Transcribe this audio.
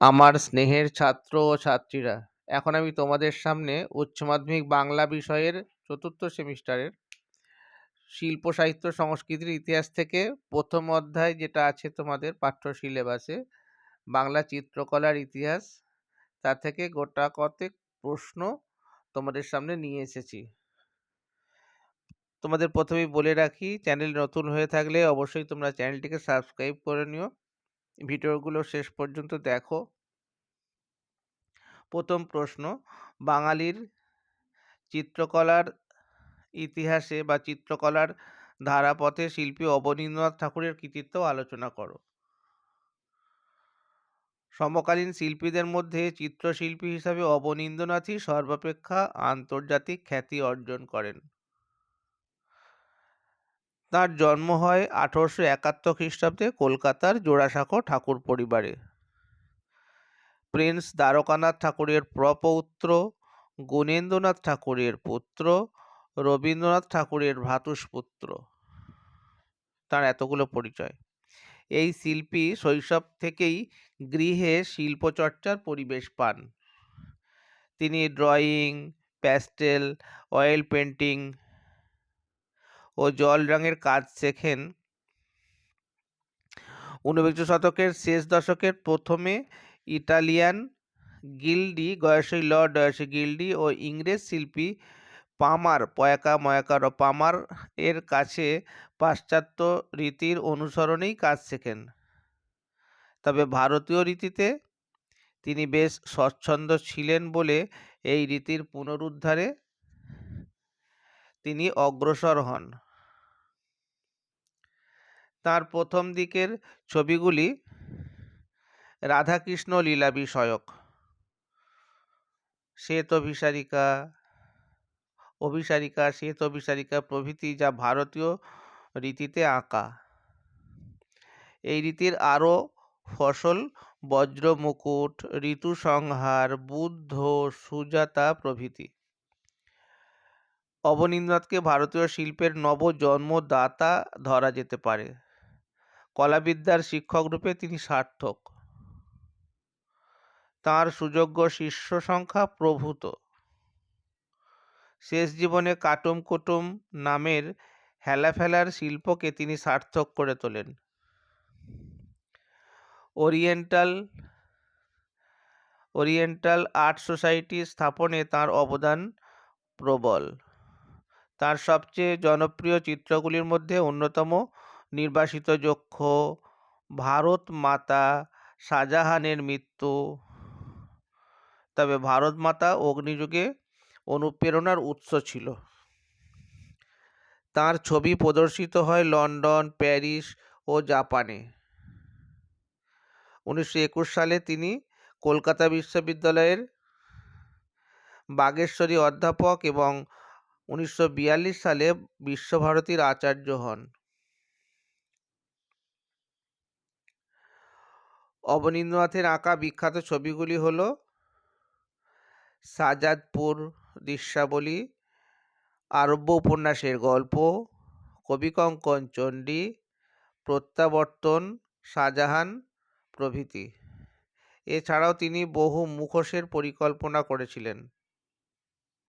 আমার স্নেহের ছাত্র ও ছাত্রীরা। এখন আমি তোমাদের সামনে উচ্চ মাধ্যমিক বাংলা বিষয়ের চতুর্থ সেমিস্টারের শিল্প, সাহিত্য, সংস্কৃতির ইতিহাস থেকে প্রথম অধ্যায় যেটা আছে তোমাদের পাঠ্য সিলেবাসে, বাংলা চিত্রকলার ইতিহাস তা থেকে গোটা কতেক প্রশ্ন তোমাদের সামনে নিয়ে এসেছি। তোমাদের প্রথমেই বলে রাখি, চ্যানেল নতুন হয়ে থাকলে অবশ্যই তোমরা চ্যানেলটিকে সাবস্ক্রাইব করে নিও। ভিডিওগুলো শেষ পর্যন্ত দেখো। প্রথম প্রশ্ন, বাঙালির চিত্রকলার ইতিহাসে বা চিত্রকলার ধারাপথে শিল্পী অবনীন্দ্রনাথ ঠাকুরের কৃতিত্ব আলোচনা করো। সমকালীন শিল্পীদের মধ্যে চিত্রশিল্পী হিসাবে অবনীন্দ্রনাথই সর্বাপেক্ষা আন্তর্জাতিক খ্যাতি অর্জন করেন। তার জন্ম হয় আঠারোশো একাত্তর খ্রিস্টাব্দে কলকাতার জোড়াসাঁকো ঠাকুর পরিবারে। প্রিন্স দ্বারকানাথ ঠাকুরের প্রপৌত্র, গুণেন্দ্রনাথ ঠাকুরের পুত্র, রবীন্দ্রনাথ ঠাকুরের ভ্রাতুষ্পুত্র। তার এতগুলো পরিচয়। এই শিল্পী শৈশব থেকেই গৃহে শিল্পচর্চার পরিবেশ পান। তিনি ড্রয়িং, প্যাস্টেল, অয়েল পেন্টিং ও জল রঙের কাজ শেখেন। ঊনবিংশ শতকের শেষ দশকের প্রথমে ইটালিয়ান গিল্ডি, গয়সী ল ডয়সী গিল্ডি ও ইংরেজ শিল্পী পামার, পয়াকা ময়াকার ও পামার এর কাছে পাশ্চাত্য রীতির অনুসরণেই কাজ শেখেন। তবে ভারতীয় রীতিতে তিনি বেশ স্বচ্ছন্দ ছিলেন বলে এই রীতির পুনরুদ্ধারে তিনি অগ্রসর হন। তার প্রথম দিকের ছবিগুলি রাধাকৃষ্ণ লীলা বিষয়ক শ্বেত অভিসারিকা অভিসারিকা, শ্বেত অভিসারিকা প্রভৃতি যা ভারতীয় রীতিতে আঁকা। এই রীতির আরও ফসল বজ্র মুকুট ঋতুসংহার বুদ্ধ, সুজাতা প্রভৃতি। অবনীন্দ্রনাথকে ভারতীয় শিল্পের নবজন্মদাতা ধরা যেতে পারে। কলাবিদ্যার শিক্ষক রূপে তিনি সার্থক। তার সুযোগ্য শিষ্য সংখ্যা প্রভূত। শেষ জীবনে কাটুম কুটুম নামের হেলাফেলার শিল্পকে তিনি সার্থক করে তোলেন। ওরিয়েন্টাল ওরিয়েন্টাল আর্ট সোসাইটি স্থাপনে তার অবদান প্রবল। তার সবচেয়ে জনপ্রিয় চিত্রগুলির মধ্যে অন্যতম নির্বাসিত যক্ষ, ভারত মাতা শাহজাহানের মৃত্যু। তবে ভারত মাতা অগ্নিযুগে অনুপ্রেরণার উৎস ছিল। তার ছবি প্রদর্শিত হয় লন্ডন, প্যারিস ও জাপানে। উনিশশো একুশ সালে তিনি কলকাতা বিশ্ববিদ্যালয়ের বাগেশ্বরী অধ্যাপক এবং উনিশশো বিয়াল্লিশ সালে বিশ্বভারতীর আচার্য হন। অবনীন্দ্রনাথের আঁকা বিখ্যাত ছবিগুলি হল সাজাদপুর দৃশ্যাবলী আরব্য উপন্যাসের গল্প, কবিকঙ্কন চণ্ডী, প্রত্যাবর্তন, শাহজাহান প্রভৃতি। এছাড়াও তিনি বহু মুখোশের পরিকল্পনা করেছিলেন।